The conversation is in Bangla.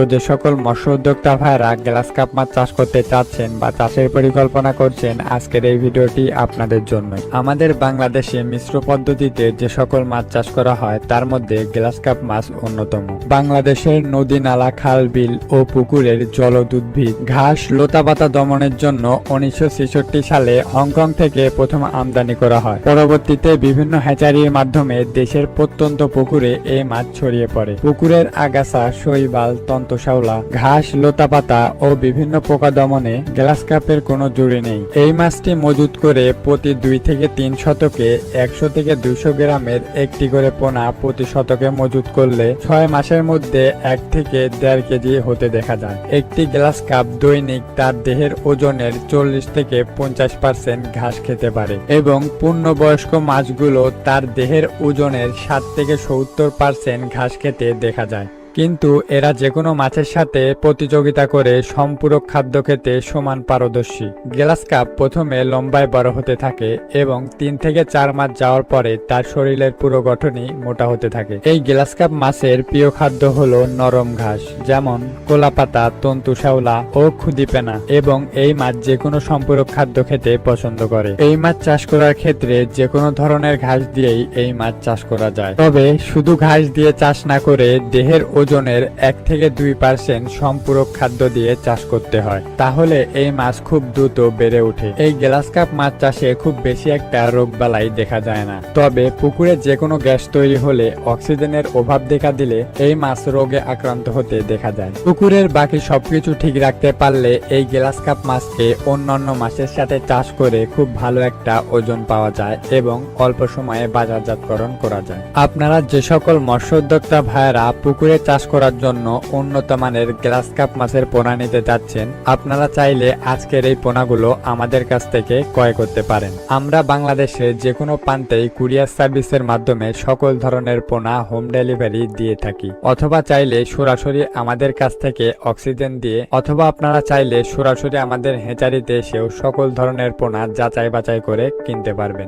তো যে সকল মৎস্য উদ্যোক্তা ভাইরা গ্লাস কাপ মাছ চাষ করতে চাচ্ছেন বা চাষের পরিকল্পনা করছেন, আজকের এই ভিডিওটি আপনাদের জন্য আমাদের বাংলাদেশে মিশ্র পদ্ধতিতে যে সকল মাছ চাষ করা হয়, তার মধ্যে গ্লাস কাপ মাছ অন্যতম। বাংলাদেশের নদী, নালা, খাল, বিল ও পুকুরের জলদ উদ্ভিদ, ঘাস, লতাপাতা দমনের জন্য উনিশশো ছেষট্টি সালে হংকং থেকে প্রথম আমদানি করা হয়। পরবর্তীতে বিভিন্ন হ্যাচারির মাধ্যমে দেশের প্রত্যন্ত পুকুরে এই মাছ ছড়িয়ে পড়ে। পুকুরের আগাছা, শৈবাল তন্তশাওলা ঘাস, লতাপাতা ও বিভিন্ন পোকা দমনে গ্লাস কাপের কোনো জুড়ি নেই। এই মাছটি মজুত করে প্রতি দুই থেকে তিন শতকে একশো থেকে দুইশো গ্রামের একটি করে পোনা প্রতি শতকে মজুত করলে ছয় মাসের মধ্যে এক থেকে দেড় কেজি হতে দেখা যায়। একটি গ্লাস কাপ দৈনিক তার দেহের ওজনের চল্লিশ থেকে পঞ্চাশ পার্সেন্ট ঘাস খেতে পারে এবং পূর্ণবয়স্ক মাছগুলো তার দেহের ওজনের ষাট থেকে সত্তর পার্সেন্ট ঘাস খেতে দেখা যায়। কিন্তু এরা যে কোনো মাছের সাথে প্রতিযোগিতা করে সম্পূরক খাদ্য খেতে সমান পারদর্শী। গ্লাস কাপ প্রথমে লম্বায় বড় হতে থাকে এবং তিন থেকে চার মাস যাওয়ার পরে তার শরীরের পুরো গঠনই মোটা হতে থাকে। এই গ্লাস কাপ মাছের প্রিয় খাদ্য হলো নরম ঘাস, যেমন কোলাপাতা, তন্তু শ্যাওলা ও খুদিপেনা, এবং এই মাছ যে কোনো সম্পূরক খাদ্য খেতে পছন্দ করে। এই মাছ চাষ করার ক্ষেত্রে যে কোনো ধরনের ঘাস দিয়েই এই মাছ চাষ করা যায়। তবে শুধু ঘাস দিয়ে চাষ না করে দেহের ওজনের এক থেকে দুই পার্সেন্ট সম্পূরক খাদ্য দিয়ে চাষ করতে হয়। তাহলে এই মাছ খুব দ্রুত বেড়ে ওঠে। এই গ্লাস কাপ মাছ চাষে খুব বেশি একটা রোগবালাই দেখা যায় না। তবে পুকুরে যে কোনো গ্যাস তৈরি হলে অক্সিজেনের অভাব দেখা দিলে এই মাছ রোগে আক্রান্ত হতে দেখা যায়। পুকুরের বাকি সবকিছু ঠিক রাখতে পারলে এই গ্লাস কাপ মাছকে অন্যান্য মাছের সাথে চাষ করে খুব ভালো একটা ওজন পাওয়া যায় এবং অল্প সময়ে বাজারজাতকরণ করা যায়। আপনারা যে সকল মৎস্য উদ্যোক্তা ভাইয়েরা পুকুরে চাষ করার জন্য উন্নত মানের গ্লাস কাপ মাছের পোনা নিতে যাচ্ছেন আপনারা চাইলে আজকের এই পোনাগুলো আমাদের কাছ থেকে ক্রয় করতে পারেন। আমরা বাংলাদেশে যে কোনো প্রান্তেই কুরিয়ার সার্ভিসের মাধ্যমে সকল ধরনের পোনা হোম ডেলিভারি দিয়ে থাকি। অথবা চাইলে সরাসরি আমাদের কাছ থেকে অক্সিজেন দিয়ে, অথবা আপনারা চাইলে সরাসরি আমাদের হেঁচারিতে এসেও সকল ধরনের পোনা যাচাই বাছাই করে কিনতে পারবেন।